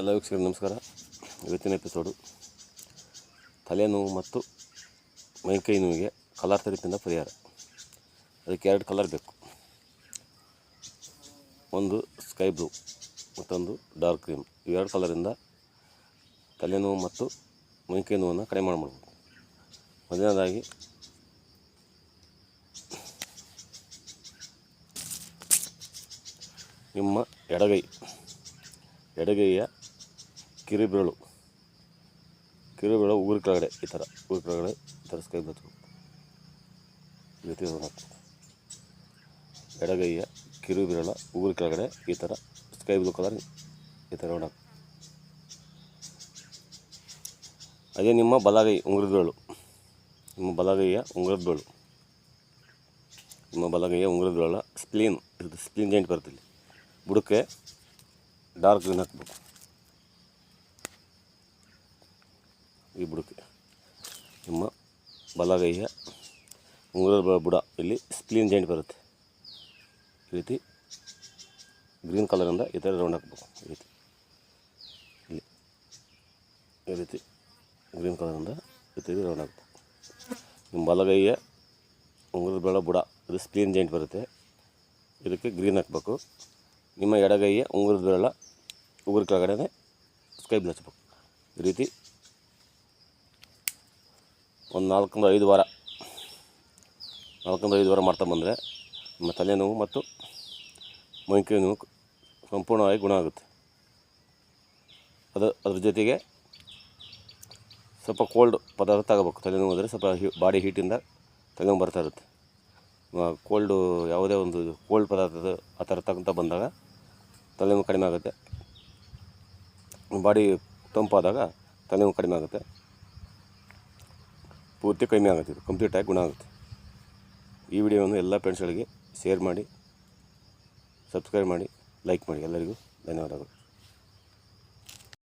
ಎಲ್ಲ ವೀಕ್ಷಕರಿಗೆ ನಮಸ್ಕಾರ. ಇವತ್ತಿನ ಎಪಿಸೋಡು ತಲೆನೋವು ಮತ್ತು ಮೈಕೈ ನೋವಿಗೆ ಕಲರ್ ಥೆರಪಿಯಿಂದ ಪರಿಹಾರ. ಅದಕ್ಕೆ ಎರಡು ಕಲರ್ ಬೇಕು. ಒಂದು ಸ್ಕೈ ಬ್ಲೂ ಮತ್ತೊಂದು ಡಾರ್ಕ್ ಕ್ರೀಮ್ ಇವೆರಡು ಕಲರಿಂದ ತಲೆನೋವು ಮತ್ತು ಮೈಕೈ ನೋವನ್ನು ಕಡಿಮೆ ಮಾಡ್ಬೋದು. ಮೊದಲನೇದಾಗಿ, ನಿಮ್ಮ ಎಡಗೈ, ಎಡಗೈಯ ಕಿರುಬೆರಳು ಕಿರುಬೆರಳು ಉಗುರು ಕೆಳಗಡೆ ಈ ಥರ. ಉಗುರು ಕೆಳಗಡೆ ಈ ಥರ ಸ್ಕೈ ಬತ್ತು ಹಾಕ್ಬೇಕು ಎಡಗೈಯ, ಕಿರುಬೆರಳ ಉಗುರು ಕೆಳಗಡೆ ಈ ಥರ ಸ್ಕೈ ಬ್ಲೂ ಕಲರ್ ಈ ಥರ ರೌಂಡ್ ಅದೇ ನಿಮ್ಮ ಬಲಗೈ ಉಂಗುರದ ಬೆರಳು ನಿಮ್ಮ ಬಲಗೈಯ ಉಂಗುರದ ಬೆರಳು ನಿಮ್ಮ ಬಲಗೈಯ ಉಂಗುರದ ಬೆರಳ ಸ್ಪ್ಲೀನ್ ಇದು ಸ್ಪ್ಲೀನ್ ಜಾಯಿಂಟ್ ಬರುತ್ತೆ ಇಲ್ಲಿ. ಬುಡಕ್ಕೆ ಡಾರ್ಕ್ ಗ್ರೀನ್ ಹಾಕ್ಬೇಕು. ಈ ಬುಡಕ್ಕೆ ನಿಮ್ಮ ಬಲಗೈಯ ಉಂಗುರದ ಬುಡ. ಇಲ್ಲಿ ಸ್ಪ್ಲೀನ್ ಜಾಯಿಂಟ್ ಬರುತ್ತೆ. ಈ ರೀತಿ ಗ್ರೀನ್ ಕಲರಿಂದ ಈ ಥರ ರೌಂಡ್ ಹಾಕ್ಬೇಕು. ಈ ರೀತಿ. ಇಲ್ಲಿ. ಈ ರೀತಿ ಗ್ರೀನ್ ಕಲರಿಂದ ಈ ರೀತಿ ರೌಂಡ್ ಹಾಕ್ಬೇಕು. ನಿಮ್ಮ ಬಲಗೈಯ ಉಂಗುರದ ಬೆಳ ಬುಡ. ಇದು ಸ್ಪ್ಲೀನ್ ಜಾಯಿಂಟ್ ಬರುತ್ತೆ. ಇದಕ್ಕೆ ಗ್ರೀನ್ ಹಾಕಬೇಕು. ನಿಮ್ಮ ಎಡಗೈಯ ಉಂಗುರದ ಬೆರಳ ಉಗುರು ಕೆಳಗಡೆ ಸ್ಕೈ ಬ್ಲೂ ಹಚ್ಬೇಕು. ಈ ರೀತಿ ಒಂದು ನಾಲ್ಕರಿಂದ ಐದು ವಾರ, ನಾಲ್ಕರಿಂದ ಐದು ವಾರ ಮಾಡ್ತಾ ಬಂದರೆ ನಿಮ್ಮ ತಲೆನೋವು ಮತ್ತು ಮೈಕೈ ನೋವು ಸಂಪೂರ್ಣವಾಗಿ ಗುಣ ಆಗುತ್ತೆ. ಅದು ಅದ್ರ ಜೊತೆಗೆ ಸ್ವಲ್ಪ ಕೋಲ್ಡ್ ಪದಾರ್ಥ ತಗೋಬೇಕು. ತಲೆನೋವು ಅಂದರೆ ಸ್ವಲ್ಪ ಹಿ ಬಾಡಿ ಹೀಟಿಂದ ತಲೆನೋವು ಬರ್ತಾ ಇರುತ್ತೆ. ಕೋಲ್ಡು ಯಾವುದೇ ಒಂದು ಕೋಲ್ಡ್ ಪದಾರ್ಥದ ಆ ಥರ ತಗೊಂತ ಬಂದಾಗ ತಲೆನೋವು ಕಡಿಮೆ ಆಗುತ್ತೆ. ಬಾಡಿ ತಂಪಾದಾಗ ತಲೆನೋವು ಕಡಿಮೆ ಆಗುತ್ತೆ. ಪೂರ್ತಿ ಕಮ್ಮಿ ಆಗುತ್ತೆ ಇದು. ಕಂಪ್ಲೀಟಾಗಿ ಗುಣ ಆಗುತ್ತೆ. ಈ ವಿಡಿಯೋವನ್ನು ಎಲ್ಲ ಫ್ರೆಂಡ್ಸ್ಗಳಿಗೆ ಶೇರ್ ಮಾಡಿ ಸಬ್ಸ್ಕ್ರೈಬ್ ಮಾಡಿ ಲೈಕ್ ಮಾಡಿ ಎಲ್ಲರಿಗೂ ಧನ್ಯವಾದಗಳು.